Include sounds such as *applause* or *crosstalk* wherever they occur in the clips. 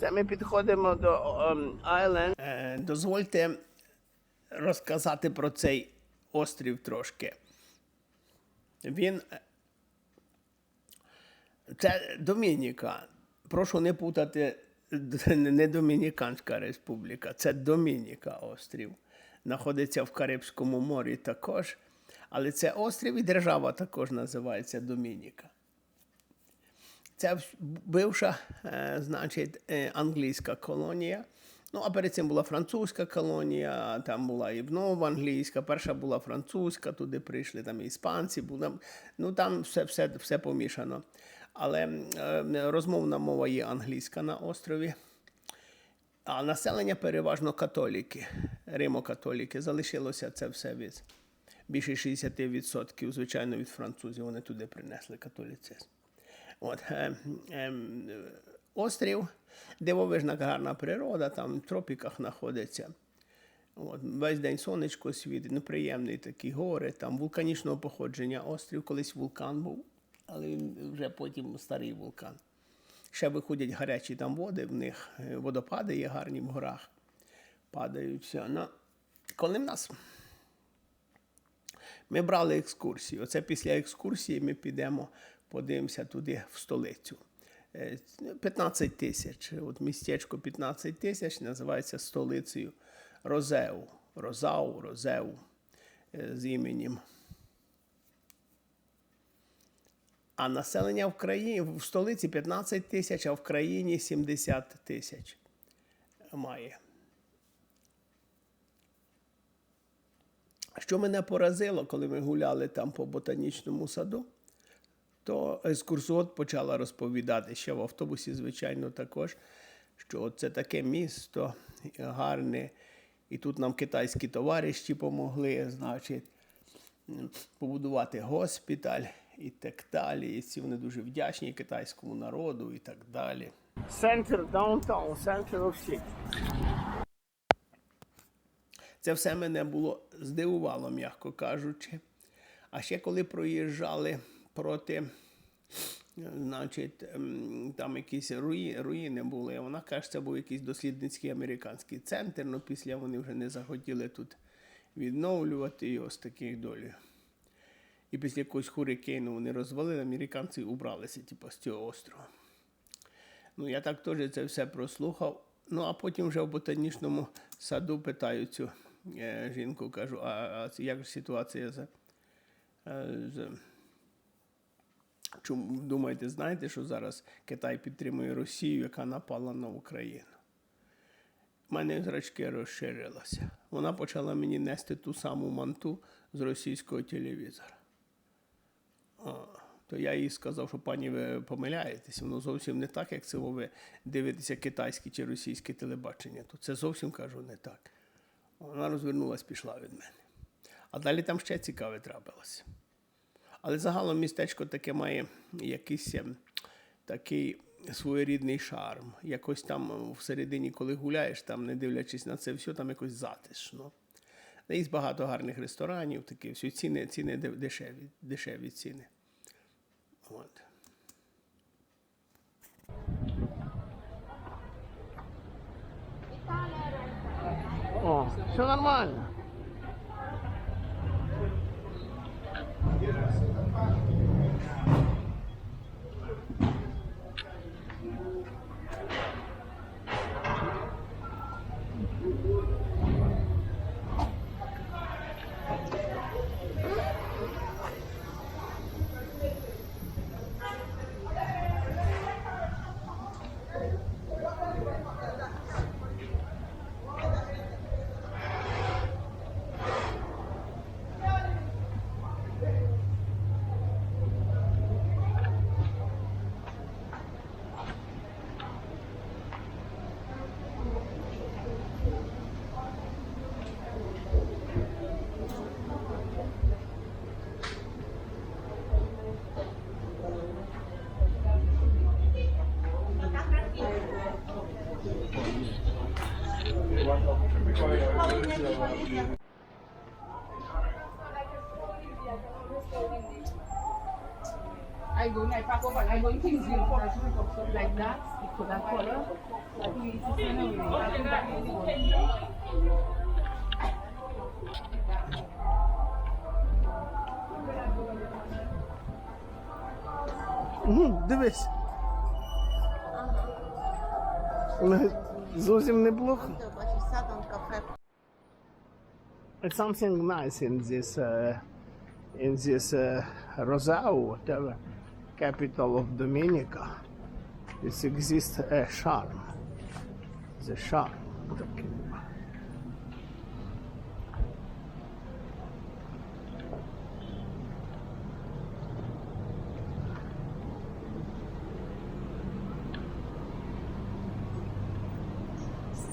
Це ми підходимо до ем, Айленд. Е, дозвольте розказати про цей острів трошки. Він. е, Це Домініка. Прошу не путати *laughs* не Домініканська республіка, це Домініка острів. Знаходиться в Карибському морі також. Але це острів і держава також називається Домініка. Це бивша, е, значить, е, англійська колонія. Ну, а перед цим була французька колонія, там була і нова англійська, перша була французька, туди прийшли там іспанці, були, ну там все, все, все помішано. Але е, розмовна мова є англійська на острові. А населення переважно католіки, римокатоліки. Залишилося це все від більше 60%, звичайно, від французів. Вони туди принесли католіцизм. От, е, е, острів, дивовижна гарна природа, там в тропіках знаходиться. От, весь день сонечко світить, ну, приємний такі гори, там вулканічного походження острів, колись вулкан був, але він вже потім старий вулкан. Ще виходять гарячі там води, в них е, водопади є гарні в горах. Падають все. Ну, коли в нас ми брали екскурсію. Оце після екскурсії ми підемо, подивимося туди, в столицю. Е, 15 тисяч. От містечко 15 тисяч називається столицею Розеу. Розау, Розеу е, з іменем. А населення в країні в столиці 15 тисяч, а в країні 70 тисяч має. Що мене поразило, коли ми гуляли там по ботанічному саду, то екскурсовод почала розповідати ще в автобусі, звичайно, також, що це таке місто гарне, і тут нам китайські товариші допомогли, значить, побудувати госпіталь і так далі. І ці вони дуже вдячні китайському народу і так далі. Центр даунтаун, центр всіх. Це все мене було здивувало, м'яко кажучи. А ще коли проїжджали проти, е, значить, ем, там якісь руї, руїни були. Вона каже, це був якийсь дослідницький американський центр, але після вони вже не захотіли тут відновлювати його з таких долів. І після якогось хурикейну вони розвалили, американці убралися, типу, з цього острова. Ну, я так теж це все прослухав. Ну, а потім вже в ботанічному саду питаю цю е, жінку, кажу, а, а як ж ситуація з, е, з. Чому думаєте, знаєте, що зараз Китай підтримує Росію, яка напала на Україну? У мене зрачки розширилися. Вона почала мені нести ту саму манту з російського телевізора. А, то я їй сказав, що пані, ви помиляєтесь, воно зовсім не так, як це ви дивитеся китайське чи російське телебачення. То це зовсім кажу не так. Вона розвернулась, пішла від мене. А далі там ще цікаве трапилося. Але загалом містечко таке має якийсь ем, такий своєрідний шарм. Якось там всередині, коли гуляєш, там, не дивлячись на це все, там якось затишно. Є багато гарних ресторанів, такі всі ціни, ціни дешеві, дешеві ціни. От. О, все нормально. I go like pack up and I don't think for a should of stuff like that. It could have color. I think it's the same way. I think that Зовсім неплохо. it's something nice in this uh, in this uh, Rosau, whatever, capital of Dominica. It's exists a charm, the charm.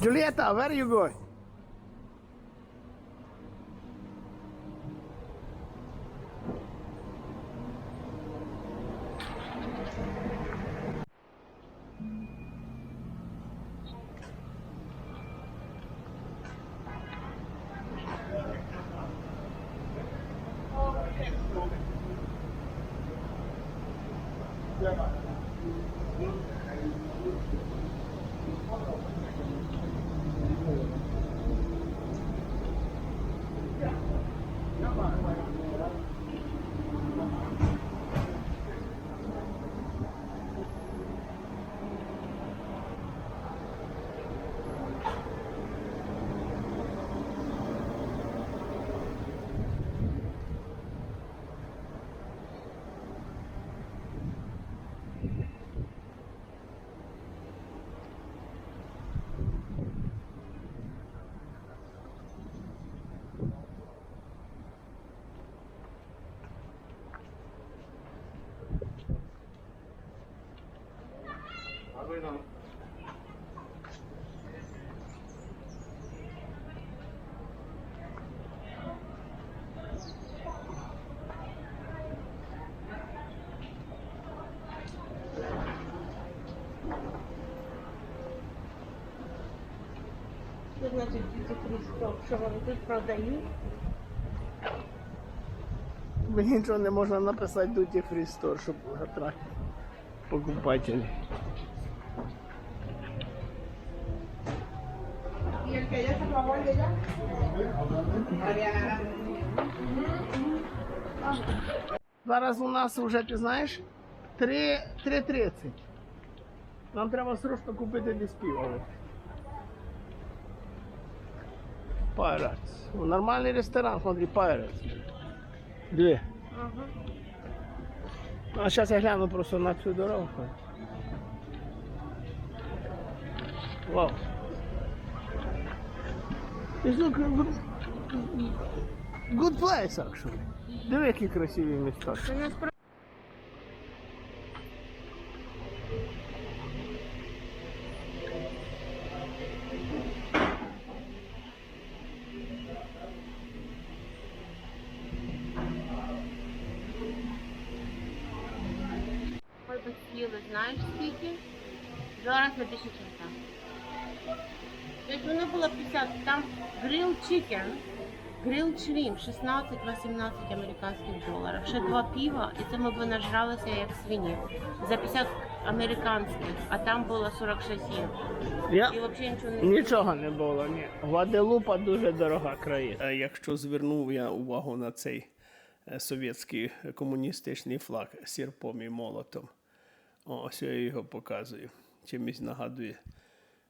Julieta, where are you going? Thank you. Значить діти Христов? Що вони тут продають? Мені нічого не можна написати Дуті Store, щоб атrakти покупателі. ¿Y el que ella se acabó el de ella? Mariana. Зараз у нас вже, ти знаєш, 3 3.30. Нам треба срочно купити диспівали. Pirates. Нормальний ресторан, смотри, Pirates. Диви. А зараз я гляну просто на цю дорогу. Вау. Good place, actually. Диви, які красиві міста. Це нас про... Ми би сіли, знаєш скільки? Зараз на тисячу. Тобто воно було 50, там грил чикен, грил шрімп 16-18 американських доларів. Ще два пива, і це ми б нажралися як свині. За 50 американських, а там було 46 євро. Я... І взагалі нічого не Нічого не було, ні. Гваделупа дуже дорога країна. Е, Якщо звернув я увагу на цей е, совєтський комуністичний флаг з сірпом і молотом, ось я його показую. Чимось нагадує.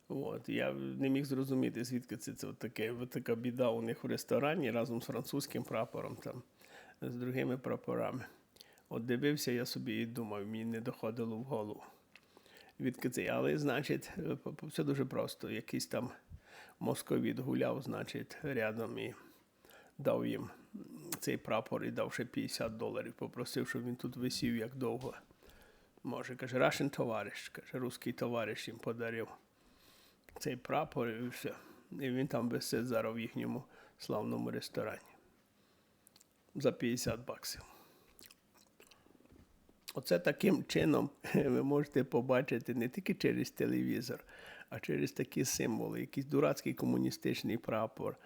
От, я не міг зрозуміти, звідки це, це таке, така біда у них в ресторані разом з французьким прапором, там, з другими прапорами. От дивився я собі і думав, мені не доходило в голову. Відки це, але, значить, все дуже просто. Якийсь там московіт гуляв, значить, рядом і дав їм цей прапор і дав ще 50 доларів. Попросив, щоб він тут висів як довго. Може, каже, Russian товариш, каже, русський товариш їм подарив цей прапор і все. І він там висить зараз в їхньому славному ресторані. За 50 баксів. Оце таким чином *laughs* ви можете побачити не тільки через телевізор, а через такі символи, якийсь дурацький комуністичний прапор,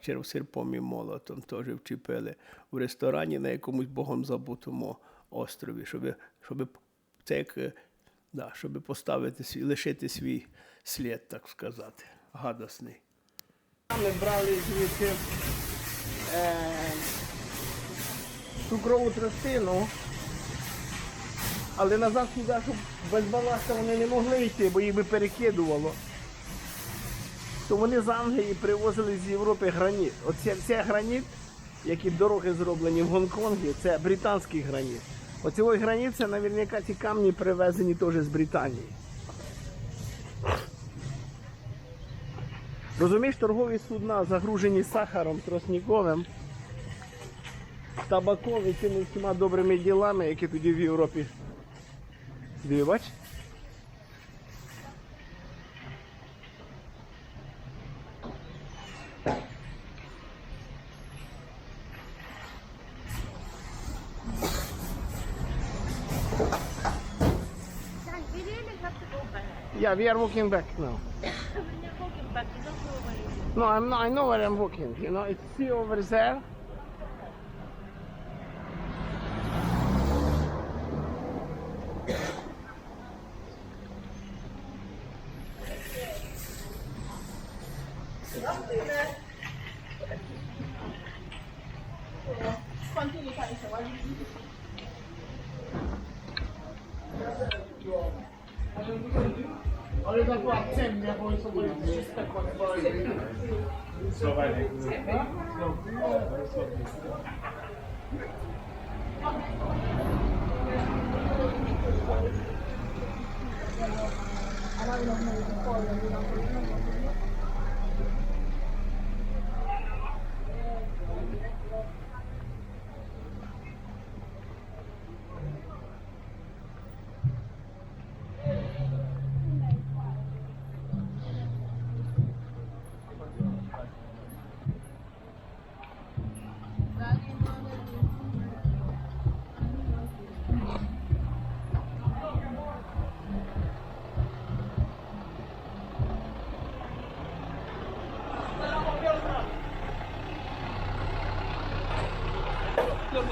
через серпом і молотом теж вчепили в ресторані на якомусь богом забутому острові, щоб, щоб це е, да, щоб поставити свій, лишити свій слід, так сказати, гадосний. Ми брали звідси е, цукрову тростину, але назад сюди, щоб без баласта вони не могли йти, бо їх би перекидувало. То вони з Англії привозили з Європи граніт. Оце це граніт, які дороги зроблені в Гонконгі, це британський граніт. Оцей ось границі, наверняка ці камні привезені теж з Британії. Розумієш, торгові судна загружені сахаром тросніковим, табаком і цими всіма добрими ділами, які тоді в Європі. Бач? We are walking back now. *laughs* When you're walking back, you don't know where you No, I'm not, I know where I'm walking. You know, it's see over there. Yang menipu. Ну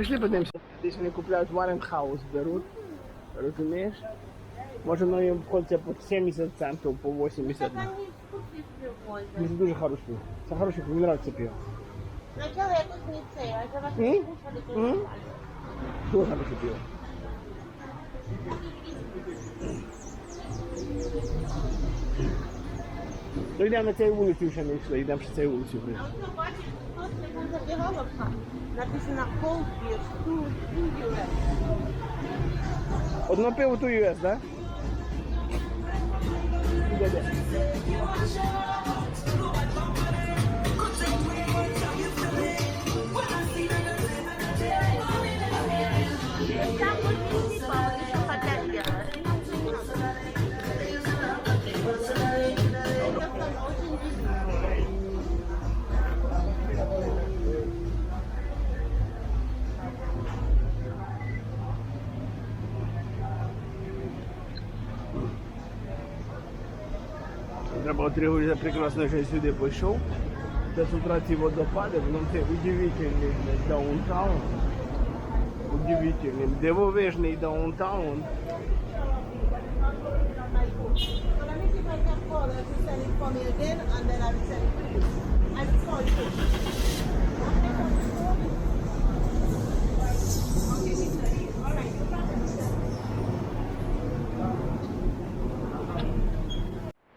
пішли подивимося. Десь вони купляють Варенхаус, беруть. Розумієш? Може воно їм обходиться по 70 центів, по 80. Так они вкусные. Це дуже хороше пиво. Це хороше пиво, мені подобається пиво. Сначала я тут не це, а за вас М? кушали, то не Дуже хороше пиво. Ну йдемо на цій вулиці ще не йшли, йдемо ще цією вулицею. А написано Cold Beer, Two US. Одно пиво ту US, так? Де, o 3 uri prekrasno že svi pošel, da so otroci vodopadek, no te udiviteljni downtown, udiviteljni, devovežni downtown. Thank you.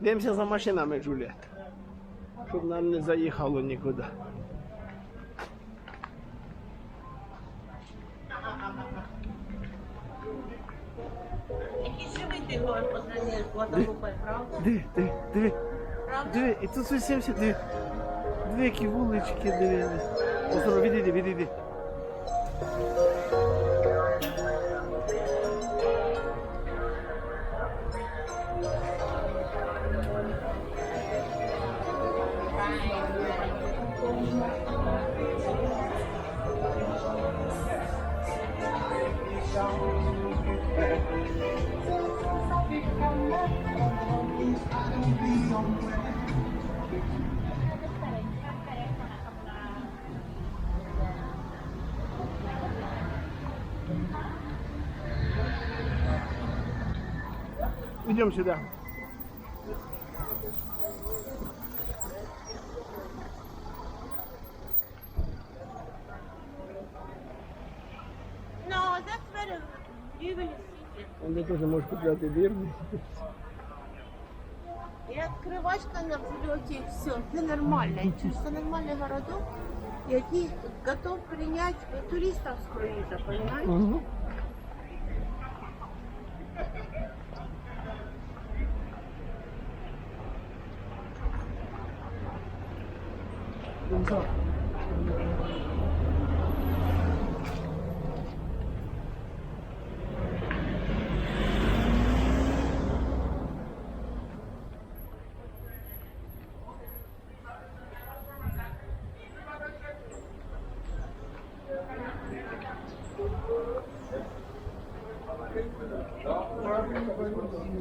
Дивимося за машинами, Джуліет. Щоб нам не заїхало нікуди. Диви, диви, диви. Диви, і тут зовсімся, диви. Диви, які вулички, диви. Оздорово, відійди, відійди. Идем сюда. куда ты дверь И открывачка на взлете, все, все нормально. Чувство нормальный городок, и они готов принять туристов с круиза, понимаете? Угу. Thank you.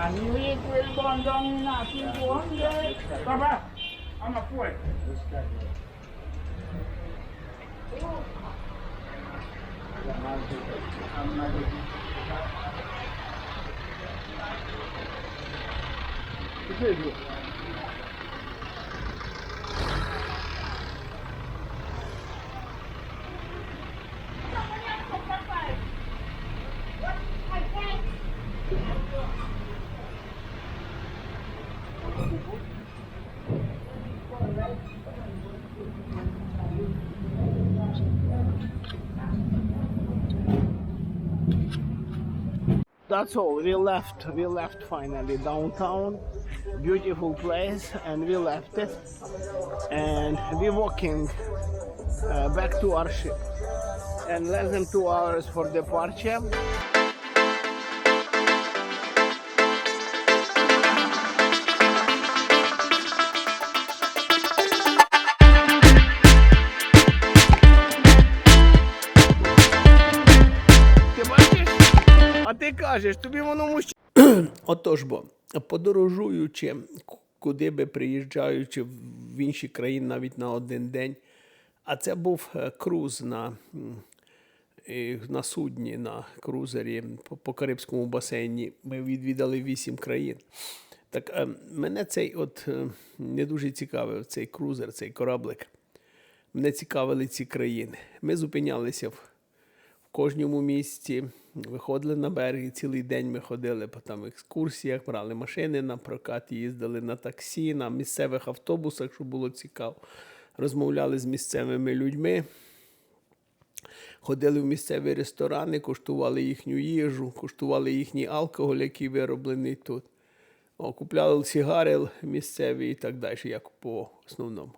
We will burn down nothing one day. Papa, I'm a poet. This guy. I'm not That's all. We left. We left finally downtown. Beautiful place, and we left it. And we're walking uh, back to our ship. And less than two hours for departure. А ти кажеш, тобі воно мужчина. *clears throat* Отож бо, подорожуючи, куди би приїжджаючи в інші країни навіть на один день. А це був е, круз на, на судні, на крузері по, по Карибському басейні. Ми відвідали вісім країн. Так е, мене цей от е, не дуже цікавив цей крузер, цей кораблик. Мене цікавили ці країни. Ми зупинялися в кожному місці. Виходили на берег, і цілий день ми ходили по там екскурсіях, брали машини на прокат, їздили на таксі, на місцевих автобусах, що було цікаво. Розмовляли з місцевими людьми. Ходили в місцеві ресторани, куштували їхню їжу, куштували їхній алкоголь, який вироблений тут. О, купляли сігари місцеві і так далі, як по основному.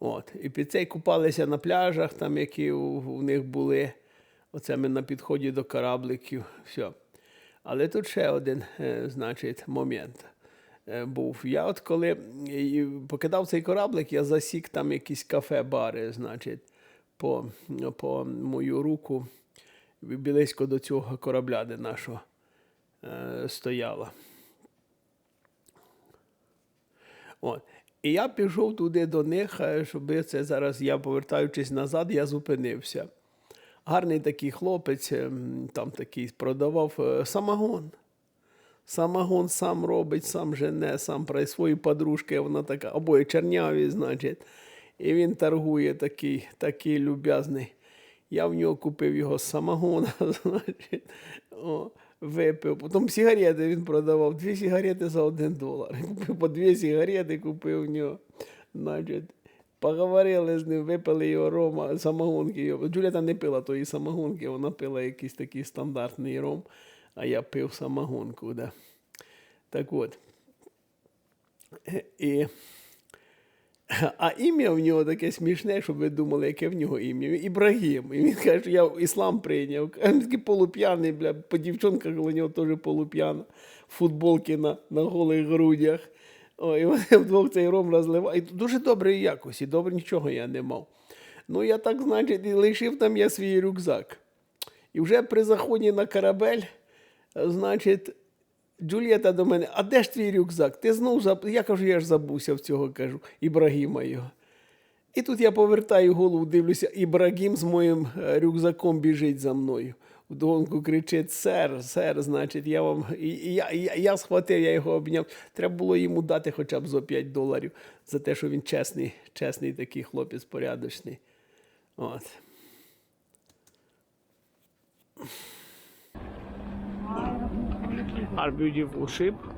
От. І під цей купалися на пляжах, там, які у, у них були. Оце ми на підході до корабликів. Все. Але тут ще один, е, значить, момент е, був. Я от коли покидав цей кораблик, я засік там якісь кафе-бари, значить, по, по мою руку близько до цього корабля, де нашого е, стояла. От. І я пішов туди до них, е, щоб це зараз я повертаючись назад, я зупинився. Гарний такий хлопець, ем, там такий продавав е, самогон. Самогон сам робить, сам жене, сам про свої подружки, вона така, обоє черняві, значить. І він торгує такий, такий люб'язний. Я в нього купив його самогона, *laughs* значить, о, випив. Потім сигарети він продавав. Дві сигарети за один долар. *laughs* Купив по дві сигарети, купив в нього. Значить, поговорили з ним, випили його рома, самогонки. Джуліта не пила тої самогонки, вона пила якийсь такий стандартний ром, а я пив самогонку. Да. Так от. І а ім'я в нього таке смішне, щоб ви думали, яке в нього ім'я. Ібрагім. І він каже, що я іслам прийняв. Він такий полуп'яний, бля, по дівчонках у нього теж полуп'яна. Футболки на, на голих грудях. О, і вони *laughs* вдвох цей ром розливають. Дуже доброї якості, добре нічого я не мав. Ну, я так, значить, і лишив там я свій рюкзак. І вже при заході на корабель, значить, Джулієта до мене, а де ж твій рюкзак? Ти знов заб... Я кажу, я ж забувся в цього, кажу, Ібрагіма його. І тут я повертаю голову, дивлюся, Ібрагім з моїм е, рюкзаком біжить за мною. Вдогонку кричить: сер, сер, значить, я вам. Я, я, я схватив, я його обняв. Треба було йому дати хоча б за 5 доларів за те, що він чесний, чесний такий хлопець порядочний. От. Our beautiful ship